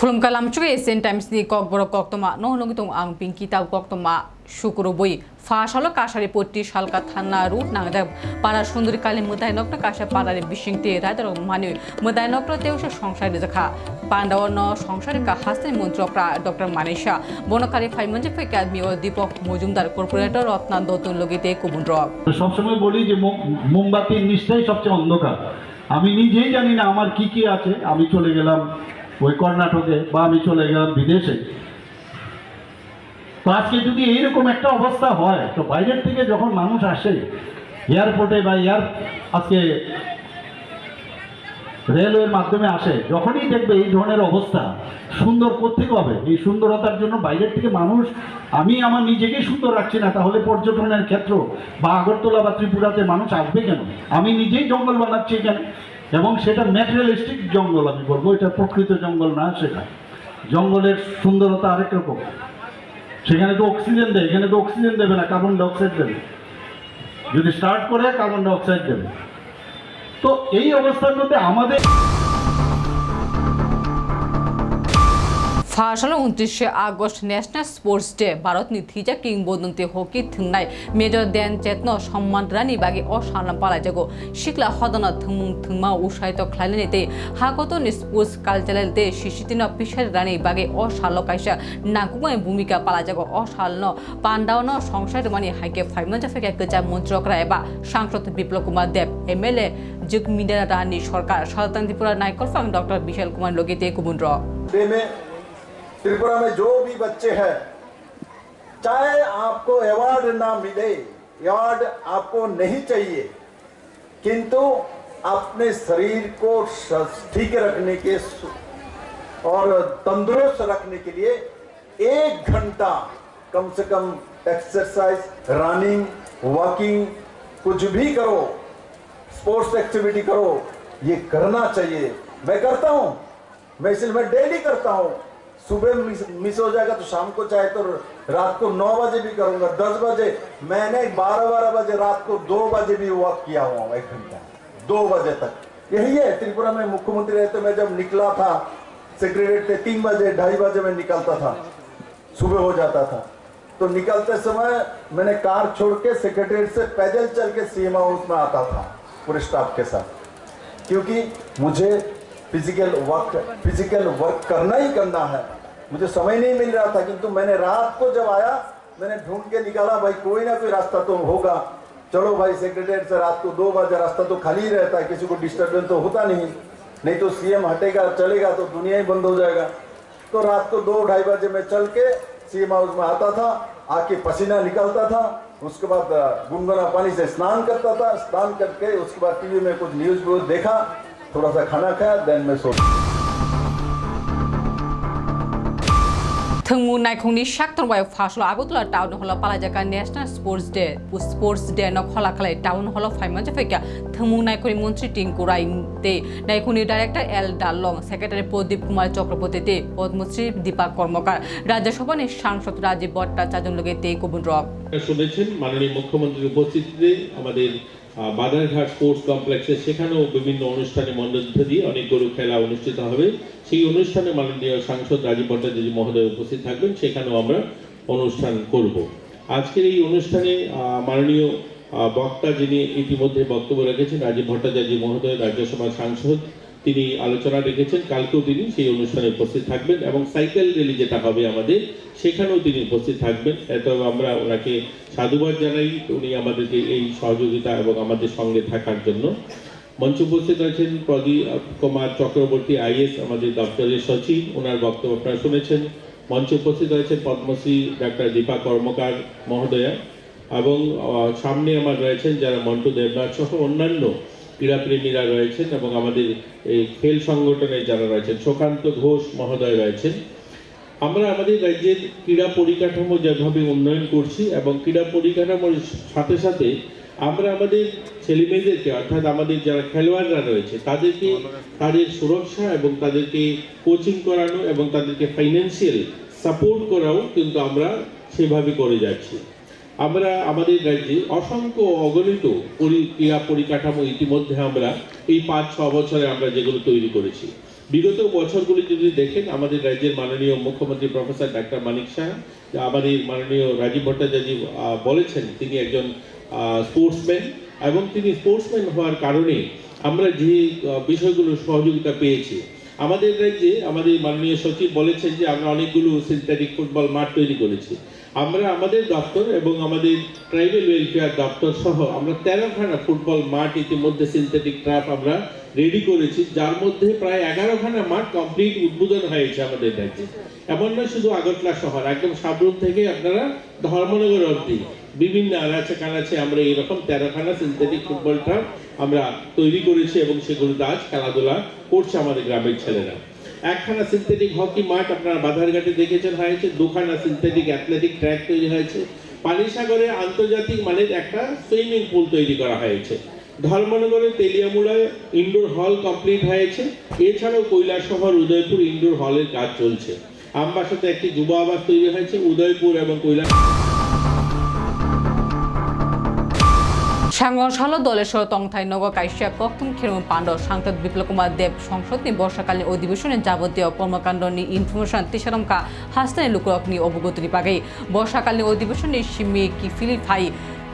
khulum kalam chu asian times ni kok boro kok toma no no gitung ang pinki taw kok শুক্র বই ফাঁস হলো কাশারি পট্টি শালকা থানা root নাংজা পাড়া সুন্দরী কালী মুদাই নকটা কাশা পাড়ারে বিশিংতে রাজার মানে মুদাই নকটা তেউসে সংসারে দেখা পান্ডাও ন সংসারে কা হাস্তের মন্ত্রকরা ডক্টর মানিসা বনকারী ফাই মঞ্জে ফেকা মিও দীপক মজুমদার কর্পোরেটর রত্না দতুন লগিতে কুবুন রক সবসময় বলি যে মোমবাতির নিচটাই সবচেয়ে অন্ধকার। আমি নিজেই জানি না আমার কি কি আছে। আমি চলে গেলাম ওই কর্ণাটকে বা আমি চলে গেলাম বিদেশে। তো আজকে যদি এইরকম একটা অবস্থা হয়, তো বাইরের থেকে যখন মানুষ আসে, এয়ারপোর্টে বা এয়ার আজকে রেলওয়ের মাধ্যমে আসে, যখনই দেখবে এই ধরনের অবস্থা, সুন্দর কোথেকে হবে? এই সুন্দরতার জন্য বাইরের থেকে মানুষ, আমি আমার নিজেকেই সুন্দর রাখছি না, তাহলে পর্যটনের ক্ষেত্র বা আগরতলা বা ত্রিপুরাতে মানুষ আসবে কেন? আমি নিজেই জঙ্গল বানাচ্ছি এখানে এবং সেটা ম্যাটেরিয়ালিস্টিক জঙ্গল আমি বলব, এটা প্রকৃত জঙ্গল না সেটা। জঙ্গলের সুন্দরতা আরেক রকম। সেখানে তো অক্সিজেন দেয়, এখানে তো অক্সিজেন দেবে না কার্বন ডাইঅক্সাইড দেবে। যদি স্টার্ট করে কার্বন ডাইঅক্সাইড দেবে। তো এই অবস্থার মধ্যে আমাদের ফাঁস হলো উনত্রিশে August national sports day. Bharat নিথিজা কিংবদন্তি হকি থুংনাই মেজর ধ্যান চেতন, সম্মান রানি বাগে অসালাম পালাজাগো শিকলা হদনা থুমুং থুংমা উৎসাহিত খ্লাইলেনিতে হাগত স্পোর্টস কালচারেলতে শিশিতিন পিসার রানি বাগে অসাল কাইসা। নাকুমাই ভূমিকা পালাজাগো অসালন পান্ডাওন সংসার মানি হাইকে ফাইমন জাফেকে গজা মন্ত্রকরা এবা সাংসদ বিপ্লব কুমার দেব। এমএলএ যুগমিদা রানী সরকার। সদাতন ত্রিপুরা নায়কর ফাং ডক্টর বিশাল কুমার লগিতে কুবুন র डे में त्रिपुरा में जो भी बच्चे हैं, चाहे आपको अवार्ड ना मिले अवार्ड आपको नहीं चाहिए, किंतु अपने शरीर को ठीक रखने के और तंदुरुस्त रखने के लिए एक घंटा कम से कम एक्सरसाइज रनिंग वॉकिंग कुछ भी करो स्पोर्ट्स एक्टिविटी करो, ये करना चाहिए। मैं करता हूँ, मैं इसलिए मैं डेली करता हूँ। सुबह मिस, मिस हो जाएगा तो शाम को चाहे तो रात को नौ बजे भी करूँगा दस बजे। मैंने बारह बारह बजे रात को दो बजे भी वॉक किया हुआ एक घंटा। दो बजे तक। यही है त्रिपुरा में मुख्यमंत्री रहते मैं जब निकला था सेक्रेटरी से तीन बजे ढाई बजे में निकलता था। सुबह हो जाता था। तो निकलते समय मैंने कार छोड़ के सेक्रेटरीट से पैदल चल के सीएम हाउस में आता था पूरे स्टाफ के साथ। क्योंकि मुझे फ़िज़िकल वर्क फ़िज़िकल वर्क करना ही करना है। मुझे समय नहीं मिल रहा था, किंतु मैंने रात को जब आया, मैंने ढूंढ के निकाला, भाई कोई ना कोई रास्ता तो होगा। चलो भाई सेक्रेटरी से रात को दो बजे रास्ता तो खाली ही रहता है, किसी को डिस्टर्बेंस तो होता नहीं। नहीं तो सीएम हटेगा, चलेगा तो दुनिया ही बंद हो जाएगा। तो रात को दो ढाई बजे में चल के सीएम हाउस में आता था, आके पसीना निकलता था, उसके बाद गुनगुना पानी से स्नान करता था, स्नान करके उसके बाद टीवी में कुछ न्यूज़ व्यूज़ देखा। थोड़ा सा खाना खाया देन मैं सो थंगमु नायखंनि शाक्तरबाय फासल आगतला town hall पालाजाका national sports day sports day न खला खलाय टाउन हल फाइमान जाफैका थंगमु नायखनि मन्त्रि टिंकु राय ते नायखनि डाइरेक्टर एल डालং সেক্রেটারি প্রদীপ কুমার চক্রবর্তী তে পদ্মশ্রী দীপা কর্মকার রাজ্যসভার সাংসদ রাজীব ভট্টাচার্য লগে তে কবুন রক শুনেছেন মাননীয় মুখ্যমন্ত্রীর উপস্থিতিতে আমাদের আহ, বাদারঘাট স্পোর্টস কমপ্লেক্সে সেখানেও বিভিন্ন অনুষ্ঠানে মধ্য দিয়ে অনেকগুলো খেলা অনুষ্ঠিত হবে। সেই অনুষ্ঠানে মাননীয় সাংসদ রাজীব ভট্টাচার্য মহোদয় উপস্থিত থাকবেন সেখানেও আমরা অনুষ্ঠান করব। আজকের এই অনুষ্ঠানে মাননীয় বক্তা যিনি ইতিমধ্যে বক্তব্য রেখেছেন রাজীব ভট্টাচার্য মহোদয় রাজ্যসভার সাংসদ তিনি আলোচনা রেখেছেন, কালকেও তিনি সেই অনুষ্ঠানে উপস্থিত থাকবেন এবং সাইকেল র্যালি যেটা হবে আমাদের, সেখানেও তিনি উপস্থিত থাকবেন। এত আমরা ওনাকে সাধুবাদ জানাই, উনি আমাদেরকে এই সহযোগিতা এবং আমাদের সঙ্গে থাকার জন্য। মঞ্চে উপস্থিত আছেন প্রদীপ কুমার চক্রবর্তী, আইএস আমাদের দপ্তরের সচিব, ওনার বক্তব্য আপনারা শুনেছেন। মঞ্চে উপস্থিত আছেন পদ্মশ্রী ডাক্তার দীপা কর্মকার মহোদয়া এবং সামনে আমার রয়েছেন যারা মন্টু দেবনাথ সহ অন্যান্য ক্রীড়াপ্রেমীরা রয়েছেন এবং আমাদের এই খেল সংগঠনে যারা রয়েছেন সুকান্ত ঘোষ মহোদয় রয়েছেন। আমরা আমাদের রাজ্যের ক্রীড়া পরিকাঠামো যেভাবে উন্নয়ন করছি এবং ক্রীড়া পরিকাঠামোর সাথে সাথে আমরা আমাদের ছেলেমেয়েদেরকে, অর্থাৎ আমাদের যারা খেলোয়াড়রা রয়েছে, তাদেরকে তাদের সুরক্ষা এবং তাদেরকে কোচিং করানো এবং তাদেরকে ফাইন্যান্সিয়াল সাপোর্ট করাও কিন্তু আমরা সেভাবে করে যাচ্ছি। আমরা আমাদের রাজ্যে অসংখ্য অগণিত ক্রীড়া পরিকাঠামো ইতিমধ্যে আমরা এই পাঁচ, ছ বছরে আমরা যেগুলো তৈরি করেছি। বিগত বছরগুলি যদি দেখেন, আমাদের রাজ্যের মাননীয় মুখ্যমন্ত্রী প্রফেসর ডাক্তার মানিক শাহ, আমাদের মাননীয় রাজীব ভট্টাচার্য বলেছেন তিনি একজন স্পোর্টসম্যান এবং তিনি স্পোর্টসম্যান হওয়ার কারণে আমরা যে বিষয়গুলো সহযোগিতা পেয়েছি। আমাদের রাজ্যে আমাদের মাননীয় সচিব বলেছেন যে আমরা অনেকগুলো সিনথেটিক ফুটবল মাঠ তৈরি করেছি। আমরা আমাদের দপ্তর এবং আমাদের ট্রাইবেল ওয়েলফেয়ার দপ্তর সহ আমরা তেরোখানা ফুটবল মাঠ ইতিমধ্যে সিনথেটিক ট্রাফ আমরা রেডি করেছি, যার মধ্যে প্রায় এগারোখানা মাঠ কমপ্লিট উদ্বোধন হয়েছে আমাদের রাজ্যে এমন নয় শুধু আগরতলা শহর, একদম সাবরুম থেকে আপনারা ধর্মনগর অবধি, বিভিন্ন আনাচে কানাচে আমরা এরকম তেরোখানা সিনথেটিক ফুটবল ট্রাফ আমরা তৈরি করেছি এবং সেগুলোতে আজ খেলাধুলা করছে আমাদের গ্রামের ছেলেরা। একখানা সিনথেটিক হকি মাঠ আপনারা বাধারঘাটে দেখেছেন হয়েছে, দুখানা সিনথেটিক অ্যাথলেটিক ট্র্যাক তৈরি হয়েছে। পানিসাগরে আন্তর্জাতিক মানের একটা সুইমিং পুল তৈরি করা হয়েছে। ধর্মনগরে তেলিয়ামুড়ায় ইনডোর হল কমপ্লিট হয়েছে। এছাড়াও কৈলাসহর, উদয়পুর ইনডোর হলের কাজ চলছে। আমবাসাতে একটি যুব আবাস তৈরি হয়েছে, উদয়পুর এবং কৈলাস সাংগঠন দলের তংথাই নগর কাইশিয়া প্রথম খেরুম পাণ্ডব সাংসদ বিপ্লব কুমার দেব সংসদ নি বর্ষাকালীন অধিবেশনে যাবতীয় কর্মকাণ্ড নি ইনফরমেশন তিসারমকা হাস্তানি লুকরক নি অবগতি পাগে বর্ষাকালীন অধিবেশনে সিমি কি ফিলিফাই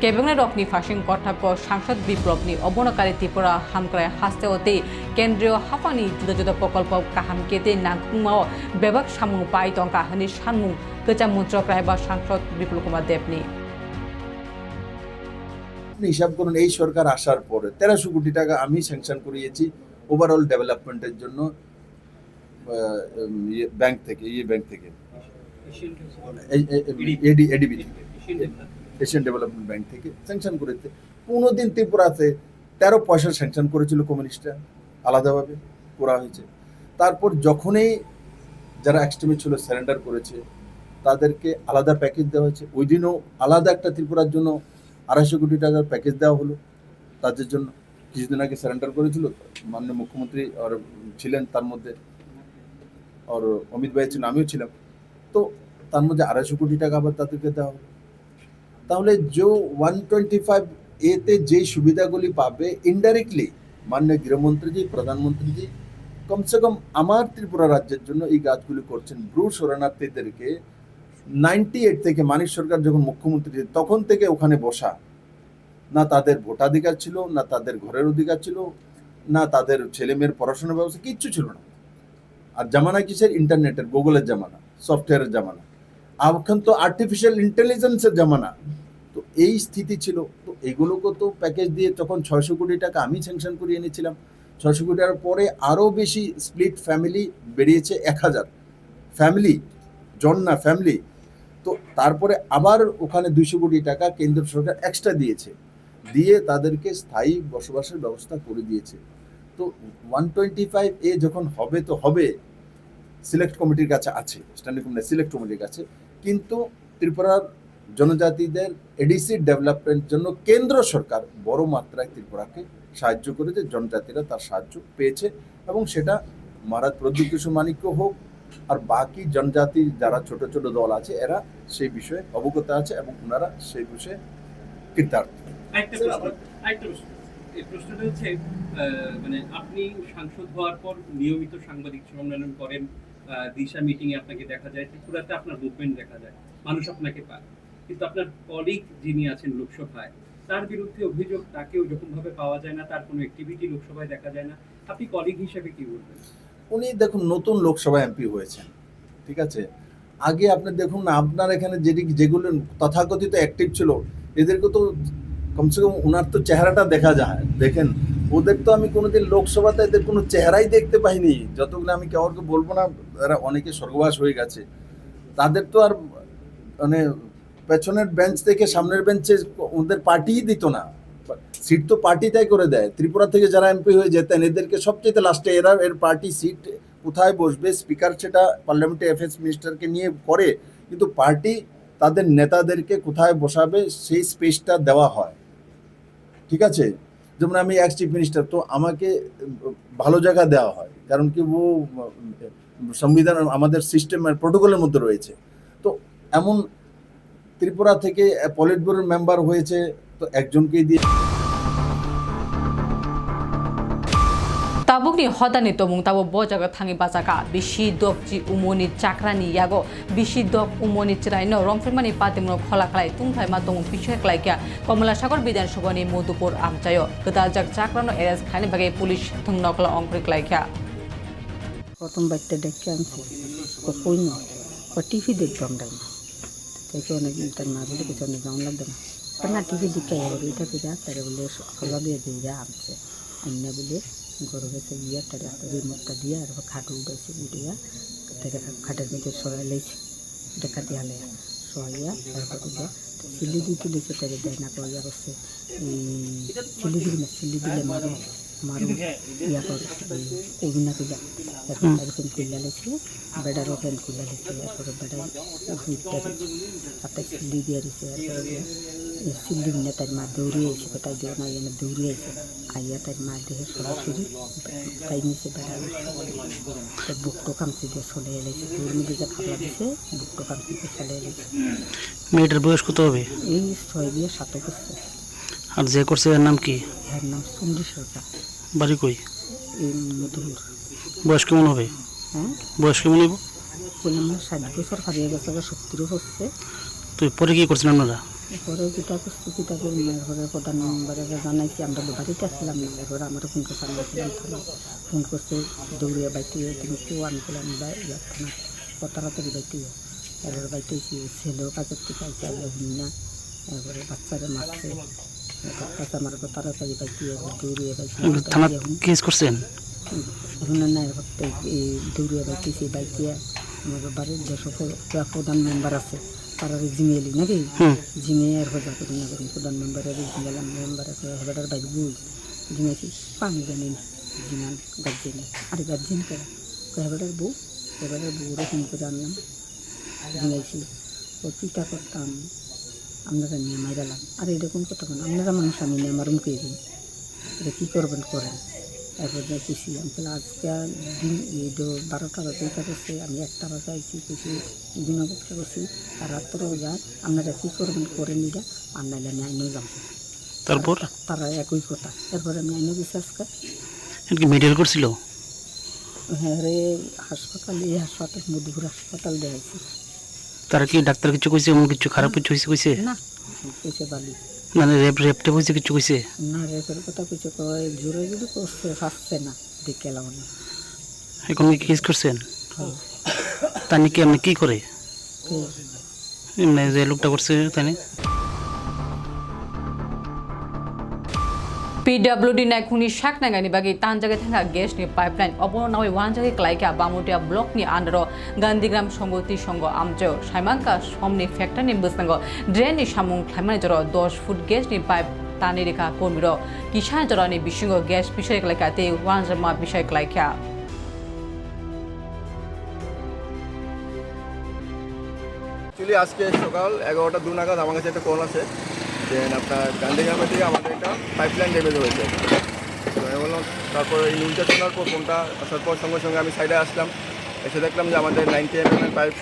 কেবেংনে রকনি ফাঁসিং কর্তাক্য সাংসদ বিপ্লব নি অবনকারী ত্রিপুরা হামক্রায় হাস্তে হতে কেন্দ্রীয় হাফানি জুদা প্রকল্প কাহাম কেতে নাংকুমাও বেবাক সামুং পাই টঙ্কা হানি সানমুং কেচা মন্ত্রক বা সাংসদ বিপ্লব কুমার দেবনি আপনি হিসাব করুন এই সরকার আসার পরে তেরোশো কোটি টাকা আমি স্যাংশন করিয়েছি ওভারঅল ডেভেলপমেন্টের জন্য ব্যাংক থেকে ইয়ে ব্যাংক থেকে। এডিবি এশিয়ান ডেভেলপমেন্ট ব্যাংক থেকে। স্যাংশন করেছে। পনেরো দিন ত্রিপুরাতে তেরো পয়সা স্যাংশন করেছিল কমিউনিস্টরা আলাদাভাবে করা হয়েছে। তারপর যখনই যারা এক্সট্রিমি ছিল স্যারেন্ডার করেছে তাদেরকে আলাদা প্যাকেজ দেওয়া হয়েছে। ওই দিনও আলাদা একটা ত্রিপুরার জন্য আড়াইশো কোটি টাকার প্যাকেজ দেওয়া হলো। তাদের জন্য কিছুদিন আগে স্যারেন্ডার করেছিল। মাননীয় মুখ্যমন্ত্রী আর ছিলেন তার মধ্যে। আর অমিত ভাই ছিলেন আমিও ছিলাম। তো তার মধ্যে আড়াইশো কোটি টাকা আবার তাদেরকে দেওয়া হলো। তাহলে যে ওয়ান টোয়েন্টি ফাইভ এতে যে সুবিধাগুলি পাবে ইনডাইরেক্টলি মাননীয় গৃহমন্ত্রীজি, প্রধানমন্ত্রীজি, কমসে কম আমার ত্রিপুরা রাজ্যের জন্য এই কাজগুলি করছেন ব্রু শরণার্থীদেরকে নাইনটি এইট থেকে মানিক সরকার যখন মুখ্যমন্ত্রী তখন থেকে ওখানে বসা। না তাদের ভোটাধিকার ছিল, না তাদের ঘরের অধিকার ছিল, না তাদের ছেলে মেয়ের পড়াশোনার ব্যবস্থা, কিচ্ছু ছিল না। আর জামানা কিসের? ইন্টারনেটের, গুগলের জামানা, সফটওয়্যারের জামানা। আর এখন তো আর্টিফিশিয়াল ইন্টেলিজেন্সের জামানা। তো এই স্থিতি ছিল। তো এগুলোকে তো প্যাকেজ দিয়ে তখন ছয়শো কোটি টাকা আমি স্যাংশন করিয়ে এনেছিলাম, ছয়শো কোটি টাকার পরে আরও বেশি স্প্লিট ফ্যামিলি বেরিয়েছে এক হাজার। ফ্যামিলি জন না ফ্যামিলি তো তারপরে আবার ওখানে দুইশো কোটি টাকা কেন্দ্র সরকার এক্সট্রা দিয়েছে। দিয়ে তাদেরকে স্থায়ী বসবাসের ব্যবস্থা করে দিয়েছে। তো ওয়ান টোয়েন্টি ফাইভ এ যখন হবে তো হবে সিলেক্ট কমিটির কাছে আছে স্ট্যান্ডিং কমিটি সিলেক্ট কমিটির কাছে। কিন্তু ত্রিপুরার জনজাতিদের এডিসি ডেভেলপমেন্টের জন্য কেন্দ্র সরকার বড় মাত্রায় ত্রিপুরাকে সাহায্য করেছে, জনজাতিরা তার সাহায্য পেয়েছে এবং সেটা মহারাজ প্রদ্যুৎ কিশোর মানিক্য হোক আর বাকি জনজাতি যারা ছোট ছোট দল আছে, এরা সেই বিষয়ে অবগত আছে এবং ওনারা সেই বিষয়ে কৃতার্থ। প্রশ্নটা হচ্ছে মানে আপনি সাংসদ হওয়ার পর নিয়মিত সাংবাদিক সম্মেলন করেন দিশা মিটিং এ আপনাকে দেখা যায়, ত্রিপুরাতে আপনার মুভমেন্ট দেখা যায়, মানুষ আপনাকে পায়। কিন্তু আপনার কলিগ যিনি আছেন লোকসভায়, তার বিরুদ্ধে অভিযোগ তাকেও যখন ভাবে পাওয়া যায় না, তার কোনো অ্যাক্টিভিটি লোকসভায় দেখা যায় না। আপনি কলিগ হিসেবে কি বলবেন? উনি দেখুন নতুন লোকসভা এমপি হয়েছেন, ঠিক আছে? আগে আপনি দেখুন না, আপনার এখানে যেটি যেগুলো তথাকথিত অ্যাক্টিভ ছিল, এদেরকে তো কমসে কম ওনার তো চেহারাটা দেখা যায়, দেখেন। ওদের তো আমি কোনোদিন লোকসভাতে এদের কোনো চেহারাই দেখতে পাইনি। যতগুলো আমি কাউকে বলব না, এরা অনেকে স্বর্গবাস হয়ে গেছে। তাদের তো আর মানে পেছনের বেঞ্চ থেকে সামনের বেঞ্চে ওদের পার্টিই দিত না। সিট তো পার্টি তাই করে দেয়। ত্রিপুরা থেকে যারা এমপি হয়ে যেতেন, এদেরকে সবচেয়ে লাস্টে এরা, এর পার্টি সিট কোথায় বসবে? স্পিকার সেটা পার্লামেন্টে এফএস মিনিস্টারকে নিয়ে করে, কিন্তু পার্টি তাদের নেতাদেরকে কোথায় বসাবে? সেই স্পেসটা দেওয়া হয়। ঠিক আছে? যেমন আমি এক্স চিফ মিনিস্টার তো আমাকে ভালো জায়গা দেওয়া হয়। কারণ কি ও সংবিধান, আমাদের সিস্টেমের প্রোটোকলের মধ্যে রয়েছে। তো এমন ত্রিপুরা থেকে পলিট ব্যুরোর মেম্বার হয়েছে তো একজনকেই দিয়ে তাবুক hodani tomung tabo bojaga thangi bachaka bishi dokji umoni chakrani yago bishi dok umoni chiraino romfrimani patimno khola khlai tungthai ma tomung pichhe klai kya Kamala Sagar বিধানসভানি Madhupur আমচায় গদাল জাক চাকরানো এরেস খানি বাগে পুলিশ থুংনকলা অঙ্কুরি ক্লাইখ্যা প্রথম বাচ্চা ডেকে আনছি ও কই না ও টিভি দেখব আমরা না তাই অনেক তার মা বলে কিছু অনেক যেমন লাগবে না তা না টিভি দিকে এটা ফিরে তারা বলে খোলা দিয়ে যা আনছে আন্না বলে গরু হয়েছে গিয়ে তার রিমোটটা দিয়ে আর খাটু উঠেছে উঠিয়া তাকে খাটের মধ্যে সরাই লেছে দেখা দিয়ে সরাইয়া তারপর উঠিয়া সিলি দিয়ে তুলেছে তারা দেয় না পাওয়া যাচ্ছে চিলি দিলে না সিলি দিলে মারো মারো ইয়া অভিনা কিলা এখন তার ফ্যান খুললা লেছে বেডারও ফ্যান খুললা লেছে এরপরে বেডার হুইটটা হাতে চিল্লি দিয়ে দিছে এরপরে চিল্লি না তার মা দৌড়িয়ে এসে তাই দিয়ে না এনে দৌড়িয়ে এসে আইয়া তার মা দেহে সরাসরি তাই নিচে বেড়ার বুকটো কামচি দিয়ে চলে এলেছে দৌড় মধ্যে যে খাবলা দিছে বুকটো কামচি দিয়ে চলে এলেছে মেয়েটার বয়স কত হবে? এই ছয় দিয়ে সাথে করছে আর যে করছে এর নাম কি? এর নাম চন্ডী সরকার। বাড়ি কই? বয়স কেমন হবে? হ্যাঁ? বয়স কেমন হইব? বললাম না ষাট বছর হারিয়ে গেছে আবার সত্তরও হচ্ছে। তো পরে কি করছেন আপনারা? এরপরে কিতা করছি কিতা করি না এরপরে প্রধান মেম্বারে জানাইছি আমরা তো বাড়িতে আসলাম না এরপরে আমার ফোন করছে আমরা ছিলাম থানা ফোন করছে। দৌড়িয়ে বাইতে তুমি কেউ আমি বললাম বা ইয়ার থানা কত তাড়াতাড়ি বাইতে এরপরে বাইতে ছেলেও কাজের থেকে আইসে আইয়া না এরপরে বাচ্চারা মারছে। দৌড়িয়ে থানা কেস করছেন? এখন না এই বাইকিয়া মেম্বার আছে তারা জিমেলি নাকি হুম। আর হজা করি না করি প্রধান মেম্বারের মেম্বার আছে হেবাটার বাইক বই জিমেছি পানি গার্জেন আর গার্জেন করে হেবাটার বউ হেবাটার করতাম আপনারা নিয়ে মাইরালাম আর এরকম কথা কেন আপনারা মানুষ আমি নিয়ে আমার মুখে দিন এটা কী করবেন করেন? এরপর যা খুশি আমি আজকে দিন এই তো বারোটা বাজে করছে আমি একটা বাজে আইসি খুশি দিন অপেক্ষা করছি আর রাত্রেও যায় আপনারা কী করবেন করেন এটা আর আমি আইনও যাব। তারপর? তারা একই কথা। এরপরে আমি আইনও গেছি আজকে। এর কি মেডিকেল করছিল? হ্যাঁ রে হাসপাতাল এই হাসপাতাল মধুপুর হাসপাতাল দেখাইছি। তারা কি ডাক্তার কিছু কইছে? এমন কিছু খারাপ কিছু কইছে? না। কইছে বালি। মানে রেপ রেপটে হয়েছে কিছু কইছে? না রেপের কথা কইছে কয় জোরে যদি করছে ফাঁসছে না দেখে এলাম এখন কি কেস করছেন? তানি কি আপনি কি করে? এমনি যে লোকটা করছে তাই PWD naikuni shak na ngani bagi tanjaga thanga gas ni pipeline obono nawi wanjagi klaika bamutia block ni andro gandigram songoti songo amjo saimanka somni factor ni busnango drain ni samung khlaimani joro 10 foot gas ni pipe tani rekha kormiro kisan joro ni bisingo gas bishay klaika te wanjama bishay klaika actually আজকে সকাল এগারোটা দু নাগাদ আমার কাছে একটা call আছে যে আপনার গান্ধীগ্রামের দিকে আমাদের একটা পাইপলাইন ড্যামেজ হয়েছে। তো আমি বললাম, তারপর এই নিউজটা শোনার পর ফোনটা আসার পর সঙ্গে সঙ্গে আমি সাইডে আসলাম। এসে দেখলাম যে আমাদের নাইনটি এম এর পাইপ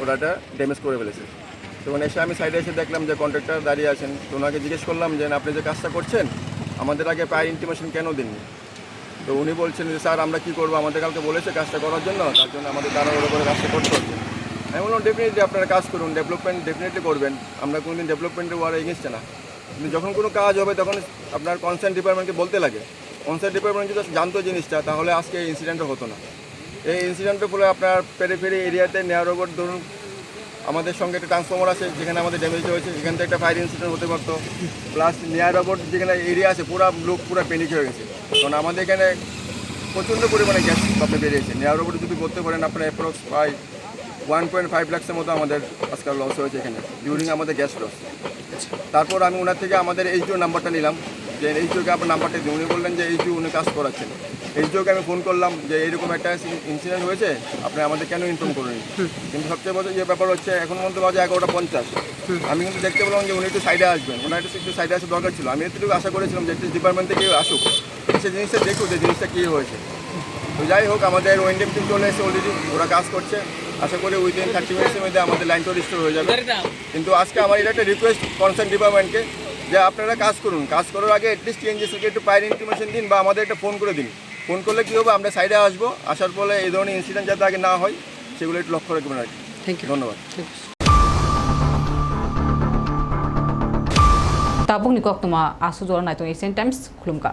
ওটাটা ড্যামেজ করে ফেলেছে। তো তখন এসে আমি সাইডে এসে দেখলাম যে কন্ট্রাক্টর দাঁড়িয়ে আছেন। তো ওনাকে জিজ্ঞেস করলাম যে, আপনি যে কাজটা করছেন, আমাদের আগে পায়ের ইন্টিমেশন কেন দিননি? তো উনি বলছেন যে, স্যার, আমরা কী করব? আমাদের কালকে বলেছে কাজটা করার জন্য। তার জন্য আমাদের তারা ওর করে কাজটা করতে হচ্ছে। আমি বললাম ডেফিনেটলি আপনারা কাজ করুন ডেভেলপমেন্ট ডেফিনেটলি করবেন। আমরা কোনোদিন ডেভেলপমেন্টের ওয়ার এগেনস্টে না। কিন্তু যখন কোনো কাজ হবে, তখন আপনার কনসার্ন ডিপার্টমেন্টকে বলতে লাগে। কনসার্ন ডিপার্টমেন্ট যদি জানতো জিনিসটা, তাহলে আজকে এই ইনসিডেন্টটা হতো না। এই ইনসিডেন্টের ফলে আপনার পেরিফেরি এরিয়াতে নেয়ার রোবট ধরুন, আমাদের সঙ্গে একটা ট্রান্সফর্মার আছে, যেখানে আমাদের ড্যামেজ হয়েছে, সেখান থেকে একটা ফায়ার ইনসিডেন্ট হতে পারতো। প্লাস নিয়ার রোবট যেখানে এরিয়া আছে, পুরো লোক পুরো প্যানিক হয়ে গেছে। কারণ আমাদের এখানে প্রচণ্ড পরিমাণে গ্যাস আপনি বেরিয়েছে। নেয়ার রোবট যদি করতে পারেন, আপনার অ্যাপ্রক্স প্রায় ওয়ান পয়েন্ট ফাইভ লাক্সের মতো আমাদের আজকাল লস হয়েছে এখানে ডিউরিং আমাদের গ্যাস লস তারপর আমি ওনার থেকে আমাদের এইচডিও নাম্বারটা নিলাম যে এইচডিওকে আপনার নাম্বারটা দিই উনি বললেন যে এইচডিও উনি কাজ করাচ্ছেন। এইচডিওকে আমি ফোন করলাম যে এইরকম একটা ইনসিডেন্ট হয়েছে আপনি আমাদের কেন ইনফর্ম করুন কিন্তু সবচেয়ে বড় যে ব্যাপার হচ্ছে এখন মধ্যে বাজে এগারোটা পঞ্চাশ। আমি কিন্তু দেখতে পেলাম যে উনি একটু সাইডে আসবেন ওনার একটু একটু সাইডে আসা দরকার ছিল। আমি একটু আশা করেছিলাম যে একটু ডিপার্টমেন্ট থেকে আসুক সে জিনিসটা দেখুক যে জিনিসটা কী হয়েছে। তো যাই হোক আমাদের ওয়েন্ডিম টিম চলে এসে অলরেডি ওরা কাজ করছে। আশা করি উইদিন থার্টি মিনিটসের মধ্যে আমাদের লাইনটা রিস্টোর হয়ে যাবে। কিন্তু আজকে আমার এটা একটা রিকোয়েস্ট কনসার্ন ডিপার্টমেন্টকে যে আপনারা কাজ করুন। কাজ করার আগে অ্যাটলিস্ট টিএনজিসিকে একটু পায়ের ইনফরমেশন দিন বা আমাদের একটা ফোন করে দিন। ফোন করলে কী হবে? আমরা সাইডে আসব আসার ফলে এই ধরনের ইনসিডেন্ট যাতে আগে না হয় সেগুলো একটু লক্ষ্য রাখবেন আর কি। থ্যাংক ইউ ধন্যবাদ। তাবুক নিকক তোমা আসু asu নাই তো এশিয়ান টাইমস খুলুমকা